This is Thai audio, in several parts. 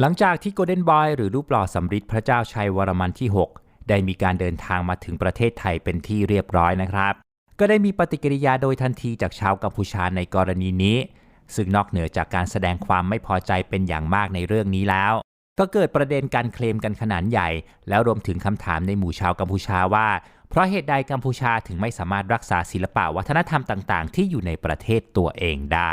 หลังจากที่โกลเด้นบอยหรือรูปหล่อสำริดพระเจ้าชัยวรมันที่ 6 ได้มีการเดินทางมาถึงประเทศไทยเป็นที่เรียบร้อยนะครับ ก็ได้มีปฏิกิริยาโดยทันทีจากชาวกัมพูชาในกรณีนี้ ซึ่งนอกเหนือจากการแสดงความไม่พอใจเป็นอย่างมากในเรื่องนี้แล้ว ก็เกิดประเด็นการเคลมกันขนาดใหญ่ แล้วรวมถึงคำถามในหมู่ชาวกัมพูชาว่า เพราะเหตุใดกัมพูชาถึงไม่สามารถรักษาศิลปะวัฒนธรรมต่าง ๆ ที่อยู่ในประเทศตัวเองได้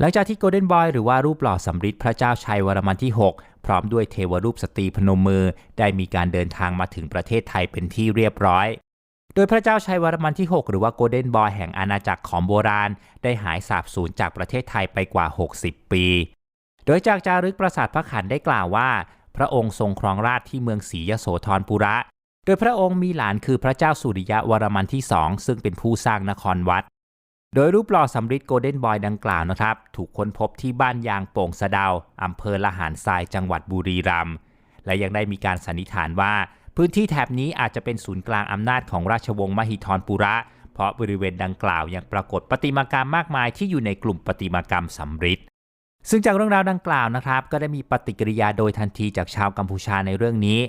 หลังจากที่โกลเด้นบอยหรือว่ารูปหล่อสำริดพระเจ้าชัยวรมันที่ 6 พร้อมด้วยเทวรูปสตรีพนมมือ ได้มีการเดินทางมาถึงประเทศไทยเป็นที่เรียบร้อย โดยพระเจ้าชัยวรมันที่ 6 หรือว่าโกลเด้นบอยแห่งอาณาจักรของโบราณ ได้หายสาบสูญจากประเทศไทยไปกว่า 60 ปี โดยจากจารึกปราสาทพระขันได้กล่าวว่า พระองค์ทรงครองราชที่เมืองศรียโสธรปุระ โดยพระองค์มีหลานคือพระเจ้าสุริยะวรมันที่สองซึ่งเป็นผู้สร้างนครวัด โดยรูปหล่อสำริดโกลเด้นบอยดังกล่าวนะครับ ถูกค้นพบที่บ้านยางโป่งสะดาวอำเภอละหารทรายจังหวัดบุรีรัมย์และยังได้มีการสันนิษฐานว่า พื้นที่แถบนี้อาจจะเป็นศูนย์กลางอำนาจของราชวงศ์มหิธรปุระ เพราะบริเวณดังกล่าวยังปรากฏประติมากรรมมากมายที่อยู่ในกลุ่มประติมากรรมสำริดซึ่งจากเรื่องราวดังกล่าวนะครับ ก็ได้มีปฏิกิริยาโดยทันทีจากชาวกัมพูชาในเรื่องนี้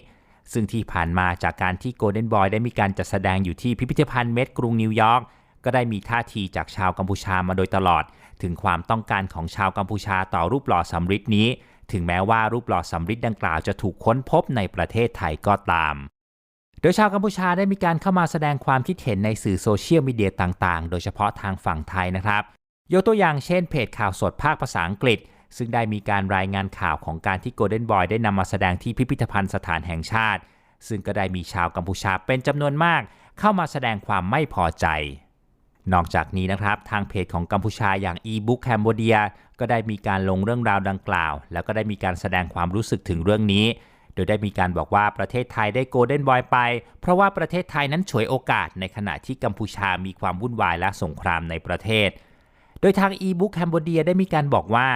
ซึ่งที่ผ่านมาจากการที่โกลเด้นบอยได้มีการจัดแสดงอยู่ที่พิพิธภัณฑ์เม็ดกรุงนิวยอร์ก ก็ได้มีท่าทีจากชาวกัมพูชามาโดยตลอด ถึงความต้องการของชาวกัมพูชาต่อรูปหล่อสำริดนี้ ถึงแม้ว่ารูปหล่อสำริดดังกล่าวจะถูกค้นพบในประเทศไทยก็ตาม โดยชาวกัมพูชาได้มีการเข้ามาแสดงความคิดเห็นในสื่อโซเชียลมีเดียต่างๆ โดยเฉพาะทางฝั่งไทยนะครับ ยกตัวอย่างเช่นเพจข่าวสดภาคภาษาอังกฤษ ซึ่งได้มีการรายงานข่าวของการที่โกลเด้นบอยได้นำมาแสดงที่พิพิธภัณฑ์สถานแห่งชาติ ซึ่งก็ได้มีชาวกัมพูชาเป็นจำนวนมาก เข้ามาแสดงความไม่พอใจ นอกจากนี้นะครับ ทางเพจของกัมพูชาอย่าง e-book Cambodia ก็ได้มีการลงเรื่องราวดังกล่าว แล้วก็ได้มีการแสดงความรู้สึกถึงเรื่องนี้ โดยได้มีการบอกว่าประเทศไทยได้โกลเด้นบอยไป เพราะว่าประเทศไทยนั้นฉวยโอกาสในขณะที่กัมพูชามีความวุ่นวายและสงครามในประเทศ โดยทาง e-book Cambodia ได้มีการบอกว่า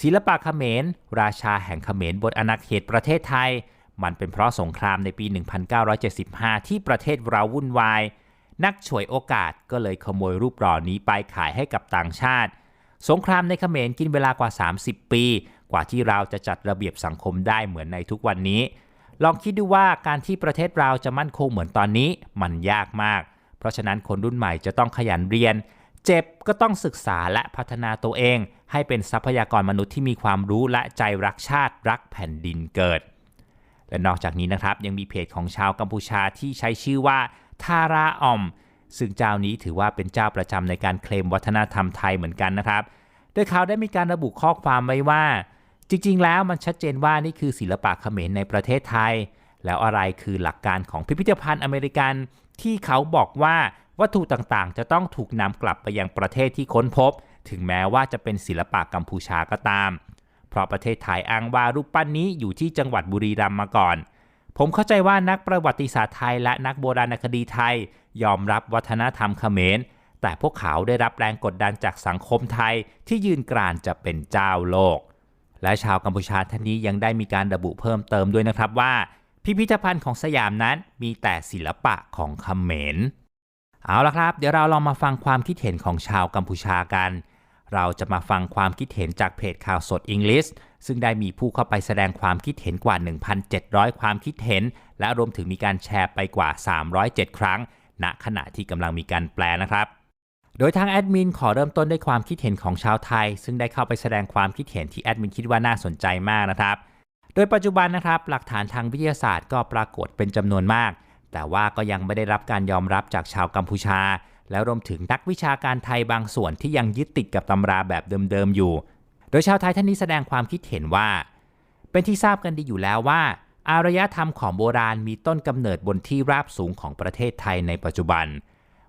ศิลปะเขมร ราชาแห่งเขมรบนอาณาเขตประเทศไทย มันเป็นเพราะสงครามในปี 1975 ที่ประเทศเราวุ่นวาย นักฉวยโอกาสก็เลยขโมยรูปหล่อนี้ไปขายให้กับต่างชาติ สงครามในเขมรกินเวลากว่า 30 ปี กว่าที่เราจะจัดระเบียบสังคมได้เหมือนในทุกวันนี้ ลองคิดดูว่าการที่ประเทศเราจะมั่นคงเหมือนตอนนี้มันยากมาก เพราะฉะนั้นคนรุ่นใหม่จะต้องขยันเรียน เจ็บก็ต้องศึกษาและพัฒนาตัวเอง ให้เป็นทรัพยากรมนุษย์ที่มีความรู้และใจรักชาติรักแผ่นดินเกิดและนอกจากนี้นะครับยังมีเพจของชาวกัมพูชาที่ใช้ชื่อว่า ทาราออม ซึ่งเจ้านี้ถือว่าเป็นเจ้าประจำในการเคลมวัฒนธรรมไทยเหมือนกันนะครับ โดยเขาได้มีการระบุข้อความไว้ว่า จริงๆ แล้วมันชัดเจนว่านี่คือศิลปะเขมรในประเทศไทย แล้วอะไรคือหลักการของพิพิธภัณฑ์อเมริกัน ที่เขาบอกว่าวัตถุต่างๆ จะต้องถูกนำกลับไปยังประเทศที่ค้นพบ ถึงแม้ว่าจะเป็นศิลปะกัมพูชาก็ตาม เพราะประเทศไทยอ้างว่ารูปปั้นนี้อยู่ที่จังหวัดบุรีรัมย์มาก่อน ผมเข้าใจว่านักประวัติศาสตร์ไทยและนักโบราณคดีไทย ยอมรับวัฒนธรรมเขมร แต่พวกเขาได้รับแรงกดดันจากสังคมไทยที่ยืนกรานจะเป็นเจ้าโลก และชาวกัมพูชาท่านนี้ยังได้มีการระบุเพิ่มเติมด้วยนะครับว่า พิพิธภัณฑ์ของสยามนั้นมีแต่ศิลปะของเขมร เอาละครับ เดี๋ยวเราลองมาฟังความคิดเห็นของชาวกัมพูชากัน เราจะมาฟังความคิดเห็นจากเพจข่าวสดอังกฤษซึ่งได้มีผู้เข้าไปแสดงความคิดเห็นกว่า 1,700 ความคิดเห็น และรวมถึงมีการแชร์ไปกว่า 307 ครั้ง ณ ขณะที่กำลังมีการแปลนะครับ โดยทางแอดมินขอเริ่มต้นด้วยความคิดเห็นของชาวไทย ซึ่งได้เข้าไปแสดงความคิดเห็นที่แอดมินคิดว่าน่าสนใจมากนะครับ โดยปัจจุบันนะครับ หลักฐานทางวิทยาศาสตร์ก็ปรากฏเป็นจำนวนมาก แต่ว่าก็ยังไม่ได้รับการยอมรับจากชาวกัมพูชา แล้วรวมถึงนักวิชาการไทยบางส่วนที่ยังยึดติดกับตำราแบบเดิมๆอยู่ โดยชาวไทยท่านนี้แสดงความคิดเห็นว่า เป็นที่ทราบกันดีอยู่แล้วว่า อารยธรรมของโบราณมีต้นกำเนิดบนที่ราบสูงของประเทศไทยในปัจจุบัน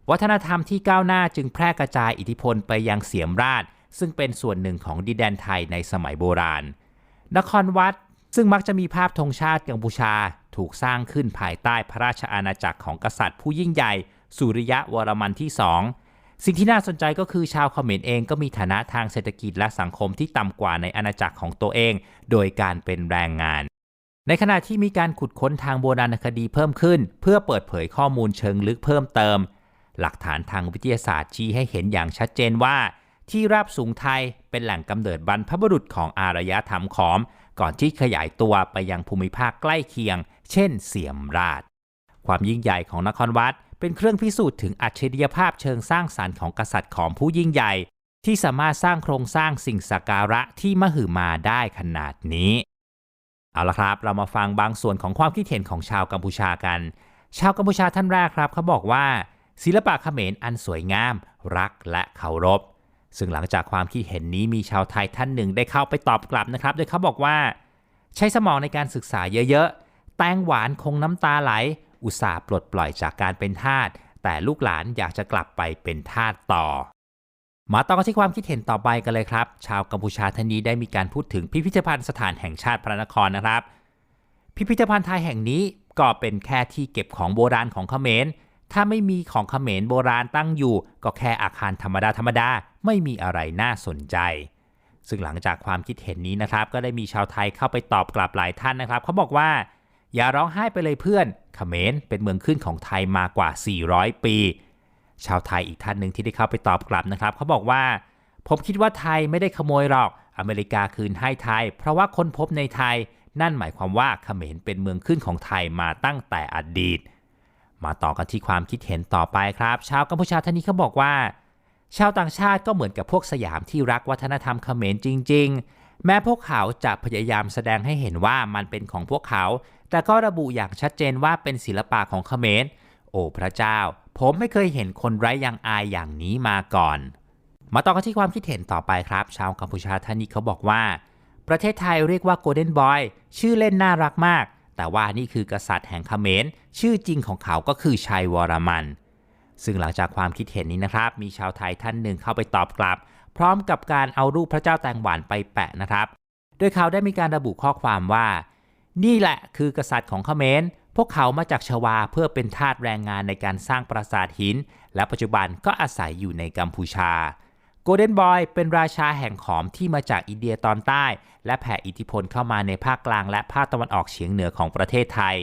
วัฒนธรรมที่ก้าวหน้าจึงแพร่กระจายอิทธิพลไปยังเสียมราช ซึ่งเป็นส่วนหนึ่งของดินแดนไทยในสมัยโบราณ นครวัดซึ่งมักจะมีภาพธงชาติกัมพูชา ถูกสร้างขึ้นภายใต้พระราชอาณาจักรของกษัตริย์ผู้ยิ่งใหญ่ สุริยะวรมันที่สองสิ่งที่น่าสนใจก็คือชาวเขมรเองก็มีฐานะทางเศรษฐกิจและสังคมที่ต่ำกว่าในอาณาจักรของตัวเอง โดยการเป็นแรงงาน ในขณะที่มีการขุดค้นทางโบราณคดีเพิ่มขึ้น เพื่อเปิดเผยข้อมูลเชิงลึกเพิ่มเติม หลักฐานทางวิทยาศาสตร์ชี้ให้เห็นอย่างชัดเจนว่า ที่ราบสูงไทยเป็นแหล่งกำเนิดบรรพบุรุษของอารยธรรมขอมก่อนที่ขยายตัวไปยังภูมิภาคใกล้เคียง เช่นเสียมราช ความยิ่งใหญ่ของนครวัด เป็นเครื่องพิสูจน์ถึงอัจฉริยภาพเชิงสร้างสรรค์ของกษัตริย์ของผู้ยิ่งใหญ่ ที่สามารถสร้างโครงสร้างสิ่งสักการะที่มหึมาได้ขนาดนี้ เอาละครับ เรามาฟังบางส่วนของความคิดเห็นของชาวกัมพูชากัน ชาวกัมพูชาท่านแรกครับเขาบอกว่า ศิลปะเขมรอันสวยงาม รักและเคารพ ซึ่งหลังจากความคิดเห็นนี้มีชาวไทยท่านหนึ่งได้เข้าไปตอบกลับนะครับโดยเขาบอกว่า ใช้สมองในการศึกษาเยอะๆแตงหวานคงน้ำตาไหล อุตส่าห์ปลดปล่อยจากการเป็นทาสแต่ลูกหลานอยากจะกลับไปเป็นทาสต่อ มาต่อกันที่ความคิดเห็นต่อไปกันเลยครับ ชาวกัมพูชาท่านนี้ได้มีการพูดถึงพิพิธภัณฑ์สถานแห่งชาติพระนครนะครับ พิพิธภัณฑ์ไทยแห่งนี้ก็เป็นแค่ที่เก็บของโบราณของเขมร ถ้าไม่มีของเขมรโบราณตั้งอยู่ ก็แค่อาคารธรรมดาธรรมดาไม่มีอะไรน่าสนใจ ซึ่งหลังจากความคิดเห็นนี้นะครับ ก็ได้มีชาวไทยเข้าไปตอบกลับหลายท่านนะครับ เขาบอกว่า อย่าร้องไห้ไปเลยเพื่อนเขมรเป็นเมืองขึ้นของไทยมากว่า 400 ปี ชาวไทยอีกท่านหนึ่งที่ได้เข้าไปตอบกลับนะครับเขาบอกว่า ผมคิดว่าไทยไม่ได้ขโมยหรอก อเมริกาคืนให้ไทย เพราะว่าคนพบในไทย นั่นหมายความว่าเขมรเป็นเมืองขึ้นของไทยมาตั้งแต่อดีต มาต่อกันที่ความคิดเห็นต่อไปครับ ชาวกัมพูชาท่านนี้เขาบอกว่า ชาวต่างชาติก็เหมือนกับพวกสยามที่รักวัฒนธรรมเขมรจริง ๆ แม้พวกเขาจะพยายามแสดงให้เห็นว่ามันเป็นของพวกเขา แต่ก็ระบุอย่างชัดเจนว่าเป็นศิลปะของเขมร โอ้พระเจ้า ผมไม่เคยเห็นคนไร้ยังอายอย่างนี้มาก่อน มาต่อกันที่ความคิดเห็นต่อไปครับ ชาวกัมพูชาท่านนี้เขาบอกว่า ประเทศไทยเรียกว่าโกลเด้นบอย ชื่อเล่นน่ารักมาก แต่ว่านี่คือกษัตริย์แห่งเขมร ชื่อจริงของเขาก็คือชัยวรมัน ซึ่งหลังจากความคิดเห็นนี้นะครับ มีชาวไทยท่านหนึ่งเข้าไปตอบกลับ พร้อมกับการเอารูปพระเจ้าแตงหวานไปแปะนะครับ โดยเขาได้มีการระบุข้อความว่า นี่แหละคือกษัตริย์ของเขมร พวกเขามาจากชวาเพื่อเป็นทาสแรงงานในการสร้างปราสาทหิน และปัจจุบันก็อาศัยอยู่ในกัมพูชาโกลเด้นบอยเป็นราชาแห่งขอมที่มาจากอินเดียตอนใต้ และแผ่อิทธิพลเข้ามาในภาคกลางและภาคตะวันออกเฉียงเหนือของประเทศไทย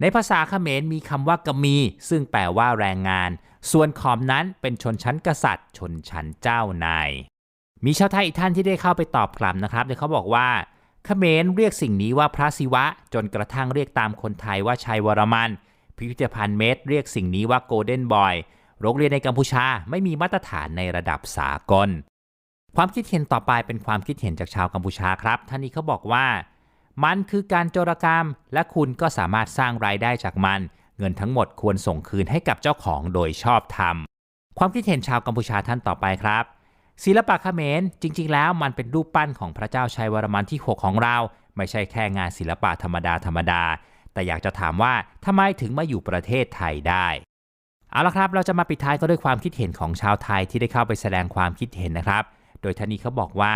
ในภาษาเขมรมีคำว่ากมี ซึ่งแปลว่าแรงงาน ส่วนขอมนั้นเป็นชนชั้นกษัตริย์ ชนชั้นเจ้านาย มีชาวไทยอีกท่านที่ได้เข้าไปตอบกลับนะครับโดยเขาบอกว่าเขมรเรียกสิ่งนี้ว่าพระศิวะ จนกระทั่งเรียกตามคนไทยว่าชัยวรมัน พิพิธภัณฑ์เมตรเรียกสิ่งนี้ว่าโกลเด้นบอย โรงเรียนในกัมพูชาไม่มีมาตรฐานในระดับสากล ความคิดเห็นต่อไปเป็นความคิดเห็นจากชาวกัมพูชาครับ ท่านนี้เขาบอกว่า มันคือการโจรกรรม และคุณก็สามารถสร้างรายได้จากมัน เงินทั้งหมดควรส่งคืนให้กับเจ้าของโดยชอบธรรม ความคิดเห็นชาวกัมพูชาท่านต่อไปครับ ศิลปะเขมรจริง ๆ แล้วมันเป็นรูปปั้นของพระเจ้าชัยวรมันที่ 6 ของเรา ไม่ใช่แค่งานศิลปะธรรมดาธรรมดา แต่อยากจะถามว่าทำไมถึงมาอยู่ประเทศไทยได้เอาละครับเราจะมาปิดท้ายก็ด้วยความคิดเห็นของชาวไทยที่ได้เข้าไปแสดงความคิดเห็นนะครับ โดยท่านนี้เขาบอกว่า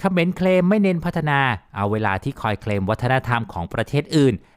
เขมรเคลมไม่เน้นพัฒนา เอาเวลาที่คอยเคลมวัฒนธรรมของประเทศอื่น